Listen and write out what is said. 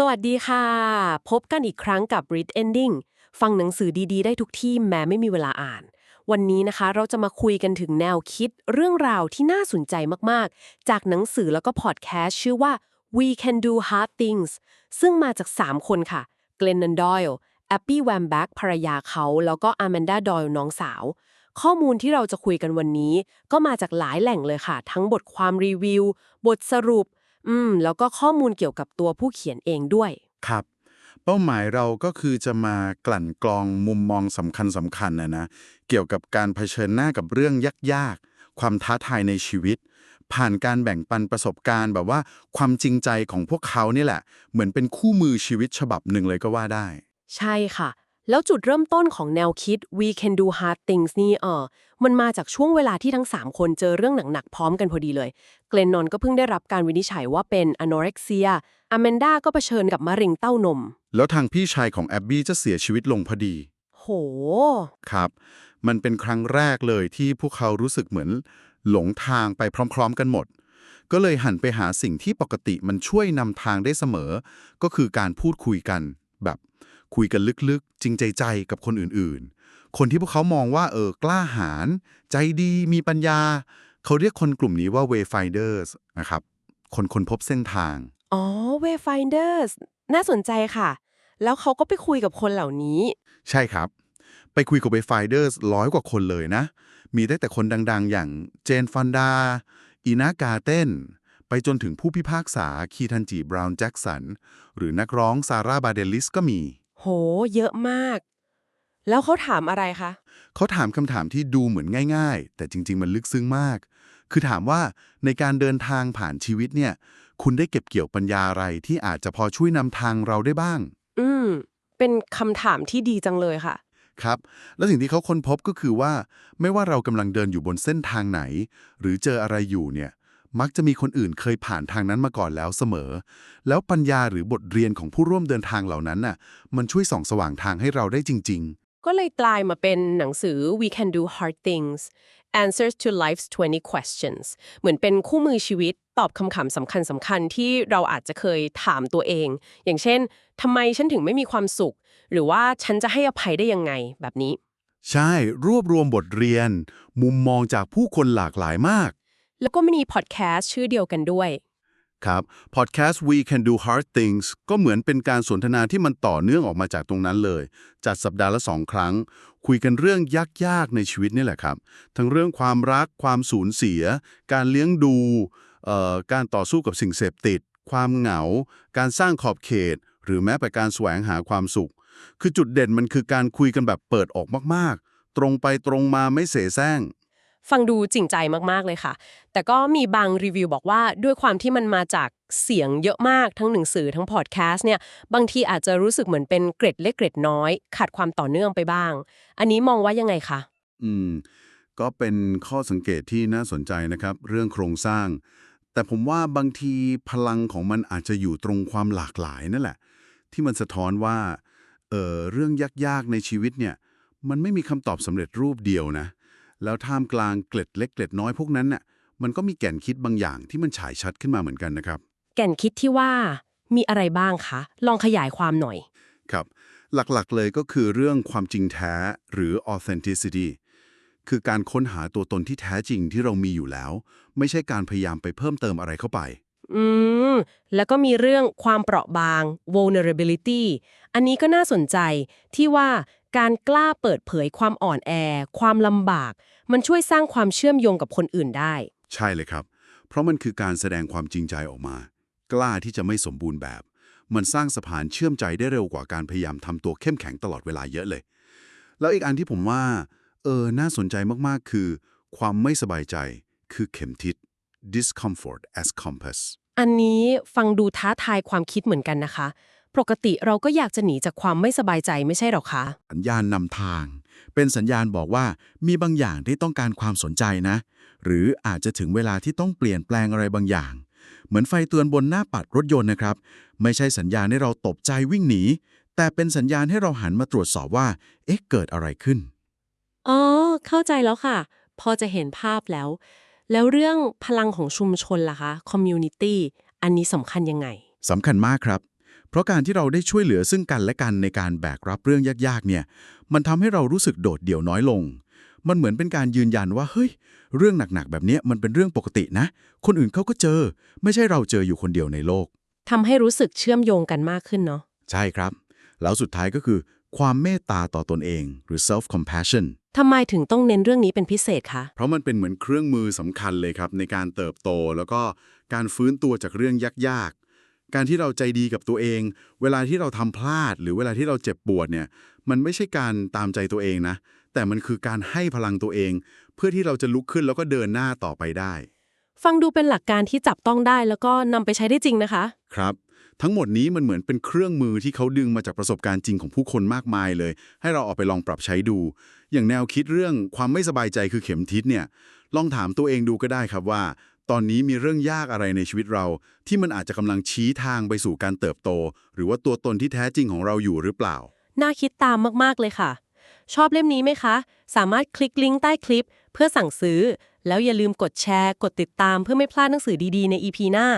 สวัสดีค่ะ พบกันอีกครั้งกับ Read Ending ฟังหนังสือดีๆ ได้ทุกที่แม้ไม่มีเวลาอ่าน วันนี้นะคะเราจะมาคุยกันถึงแนวคิดเรื่องราวที่น่าสนใจมากๆ จากหนังสือแล้วก็พอดแคสต์ชื่อว่า We Can Do Hard Things ซึ่งมาจาก 3 คนค่ะ Glennon Doyle แอปปี้แวมแบ็กภรรยาเขา แล้วก็ Amanda Doyle น้องสาว ข้อมูลที่เราจะคุยกันวันนี้ ก็มาจากหลายแหล่งเลยค่ะ ทั้งบทความรีวิว บทสรุป อืม แล้วก็ข้อมูลเกี่ยวกับตัวผู้เขียนเองด้วย ครับ เป้าหมายเราก็คือจะมากลั่นกรองมุมมองสำคัญสำคัญนะนะ เกี่ยวกับการเผชิญหน้ากับเรื่องยากๆ ความท้าทายในชีวิต ผ่านการแบ่งปันประสบการณ์ แบบว่าความจริงใจของพวกเขานี่แหละ เหมือนเป็นคู่มือชีวิตฉบับหนึ่งเลยก็ว่าได้ ใช่ค่ะ แล้วจุดเริ่มต้นของแนวคิด we can do hard things นี่เออมันมาจากช่วงเวลาที่ทั้ง 3 คนเจอเรื่องหนักๆพร้อมกันพอดีเลย เกลนนอนก็เพิ่งได้รับการวินิจฉัยว่าเป็น anorexia อแมนดาก็เผชิญกับมะเร็งเต้านม แล้วทางพี่ชายของแอบบี้จะเสียชีวิตลงพอดี โห ครับ มันเป็นครั้งแรกเลยที่พวกเขารู้สึกเหมือน หลงทางไปพร้อม ๆ กันหมด ก็เลยหันไปหาสิ่งที่ปกติมันช่วยนำทางได้เสมอ ก็คือการพูดคุยกันแบบ คุยกันลึกๆ จริงใจใจๆกับคนอื่นๆ คนที่พวกเขามองว่าเออกล้าหาญใจดีมีปัญญา เขาเรียกคนกลุ่มนี้ว่า wayfinders นะครับ คนคนพบเส้นทาง อ๋อ wayfinders น่าสนใจค่ะ แล้วเขาก็ไปคุยกับคนเหล่านี้ ใช่ครับ ไปคุยกับ Wayfinders ร้อยกว่าคนเลยนะ มีตั้งแต่คนดังๆ อย่างเจนฟันดาอีนากาเต้นไปจนถึงผู้พิพากษาคีทันจีบราวน์แจ็กสัน หรือนักร้องซาร่าบาเดลิสก็มี โห เยอะมาก แล้วเขาถามอะไรคะ เขาถามคำถามที่ดูเหมือนง่าย ๆ แต่จริง ๆ มันลึกซึ้งมาก คือถามว่าในการเดินทางผ่านชีวิตเนี่ย คุณได้เก็บเกี่ยวปัญญาอะไรที่อาจจะพอช่วยนำทางเราได้บ้าง อืม เป็นคำถามที่ดีจังเลยค่ะ ครับ และสิ่งที่เขาค้นพบก็คือว่า ไม่ว่าเรากำลังเดินอยู่บนเส้นทางไหน หรือเจออะไรอยู่เนี่ย มักจะมีคนอื่นเคยผ่านทางนั้นมาก่อนแล้วเสมอ แล้วปัญญาหรือบทเรียนของผู้ร่วมเดินทางเหล่านั้นน่ะ มันช่วยส่องสว่างทางให้เราได้จริงก็เลยกลายมาเป็นหนังสือ We Can Do Hard Things Answers to Life's 20 Questions เหมือนเป็นคู่มือชีวิตตอบคำถามสำคัญสำคัญๆที่เราอาจจะเคยถามตัวเอง อย่างเช่นทำไมฉันถึงไม่มีความสุข หรือว่าฉันจะให้อภัยได้ยังไงแบบนี้ๆใช่ รวบรวมบทเรียน มุมมองจากผู้คนหลากหลายมาก แล้วก็มีพอดแคสต์ชื่อเดียวกันด้วย ครับ พอดแคสต์ We Can Do Hard Things ก็เหมือนเป็นการสนทนาที่มันต่อเนื่องออกมาจากตรงนั้นเลย จัดสัปดาห์ละสองครั้ง คุยกันเรื่องยาก ๆ ในชีวิตนี่แหละครับ ทั้งเรื่องความรัก ความสูญเสีย การเลี้ยงดูเอ่อการต่อสู้กับสิ่งเสพติด ความเหงา การสร้างขอบเขต หรือแม้แต่การแสวงหาความสุข คือจุดเด่นมันคือการคุยกันแบบเปิดออกมาก ๆ ตรงไปตรงมาไม่เสแสร้ง ฟังดูจริงใจมากๆเลยค่ะ แต่ก็มีบางรีวิวบอกว่าด้วยความที่มันมาจากเสียงเยอะมากทั้งหนังสือทั้งพอดแคสต์เนี่ยบางทีอาจจะรู้สึกเหมือนเป็นเกร็ดเล็กเกร็ดน้อย ขาดความต่อเนื่องไปบ้าง อันนี้มองว่ายังไงคะอืม ก็เป็นข้อสังเกตที่น่าสนใจนะครับ เรื่องโครงสร้าง แต่ผมว่าบางทีพลังของมันอาจจะอยู่ตรงความหลากหลายนั่นแหละ ที่มันสะท้อนว่าเออเรื่องยากๆในชีวิตเนี่ย มันไม่มีคำตอบสำเร็จรูปเดียวนะ แล้วท่ามกลางเกล็ดเล็กเกล็ดน้อยพวกนั้นน่ะมันก็มีแก่นคิดบางอย่างที่มันฉายชัดขึ้นมาเหมือนกันนะครับ แก่นคิดที่ว่ามีอะไรบ้างคะ ลองขยายความหน่อย ครับ หลักๆเลยก็คือเรื่องความจริงแท้หรือ authenticity คือการค้นหาตัวตนที่แท้จริงที่เรามีอยู่แล้ว ไม่ใช่การพยายามไปเพิ่มเติมอะไรเข้าไป อืม แล้วก็มีเรื่องความเปราะบาง vulnerability อันนี้ก็น่าสนใจที่ว่า การกล้าเปิดเผยความอ่อนแอ ความลำบาก มันช่วยสร้างความเชื่อมโยงกับคนอื่นได้ ใช่เลยครับ เพราะมันคือการแสดงความจริงใจออกมา กล้าที่จะไม่สมบูรณ์แบบ มันสร้างสะพานเชื่อมใจได้เร็วกว่าการพยายามทำตัวเข้มแข็งตลอดเวลาเยอะเลย แล้วอีกอันที่ผมว่า เออ น่าสนใจมากๆ คือ ความไม่สบายใจ คือเข็มทิศ discomfort as compass อันนี้ฟังดูท้าทายความคิดเหมือนกันนะคะ ปกติเราก็อยากจะหนีจากความไม่สบายใจไม่ใช่หรอคะ สัญญาณนำทาง เป็นสัญญาณบอกว่ามีบางอย่างที่ต้องการความสนใจนะ หรืออาจจะถึงเวลาที่ต้องเปลี่ยนแปลงอะไรบางอย่าง เหมือนไฟเตือนบนหน้าปัดรถยนต์นะครับ ไม่ใช่สัญญาณให้เราตกใจวิ่งหนี แต่เป็นสัญญาณให้เราหันมาตรวจสอบว่า เอ๊ะเกิดอะไรขึ้น อ๋อ เข้าใจแล้วค่ะ พอจะเห็นภาพแล้ว แล้วเรื่องพลังของชุมชนล่ะคะ community อันนี้สำคัญยังไง สำคัญมากครับ เพราะการที่เราได้ช่วยเหลือซึ่งกันและกันในการแบกรับเรื่องยากๆเนี่ย มันทำให้เรารู้สึกโดดเดี่ยวน้อยลง มันเหมือนเป็นการยืนยันว่าเฮ้ย เรื่องหนักๆแบบเนี้ยมันเป็นเรื่องปกตินะ คนอื่นเขาก็เจอ ไม่ใช่เราเจออยู่คนเดียวในโลกทำให้รู้สึกเชื่อมโยงกันมากขึ้นเนาะใช่ครับ แล้วสุดท้ายก็คือ ความเมตตาต่อตนเอง หรือ self compassion ทำไมถึงต้องเน้นเรื่องนี้เป็นพิเศษคะ เพราะมันเป็นเหมือนเครื่องมือสำคัญเลยครับ ในการเติบโตแล้วก็การฟื้นตัวจากเรื่องยากๆ การที่เราใจดีกับตัวเอง เวลาที่เราทำพลาด หรือเวลาที่เราเจ็บปวดเนี่ยมันไม่ใช่การตามใจตัวเองนะ แต่มันคือการให้พลังตัวเอง เพื่อที่เราจะลุกขึ้นแล้วก็เดินหน้าต่อไปได้ ฟังดูเป็นหลักการที่จับต้องได้แล้วก็นำไปใช้ได้จริงนะคะ ครับ ทั้งหมดนี้มันเหมือนเป็นเครื่องมือที่เขาดึงมาจากประสบการณ์จริงของผู้คนมากมายเลย ให้เราเอาไปลองปรับใช้ดู อย่างแนวคิดเรื่องความไม่สบายใจคือเข็มทิศเนี่ยลองถามตัวเองดูก็ได้ครับว่า ตอนนี้มีเรื่องยากอะไรในชีวิตเรา ที่มันอาจจะกำลังชี้ทางไปสู่การเติบโต หรือว่าตัวตนที่แท้จริงของเราอยู่หรือเปล่า น่าคิดตามมาก ๆ เลยค่ะ ชอบเล่มนี้ไหมคะ สามารถคลิกลิงก์ใต้คลิป เพื่อสั่งซื้อ แล้วอย่าลืมกดแชร์ กดติดตามเพื่อไม่พลาดหนังสือดีๆ ใน EP หน้า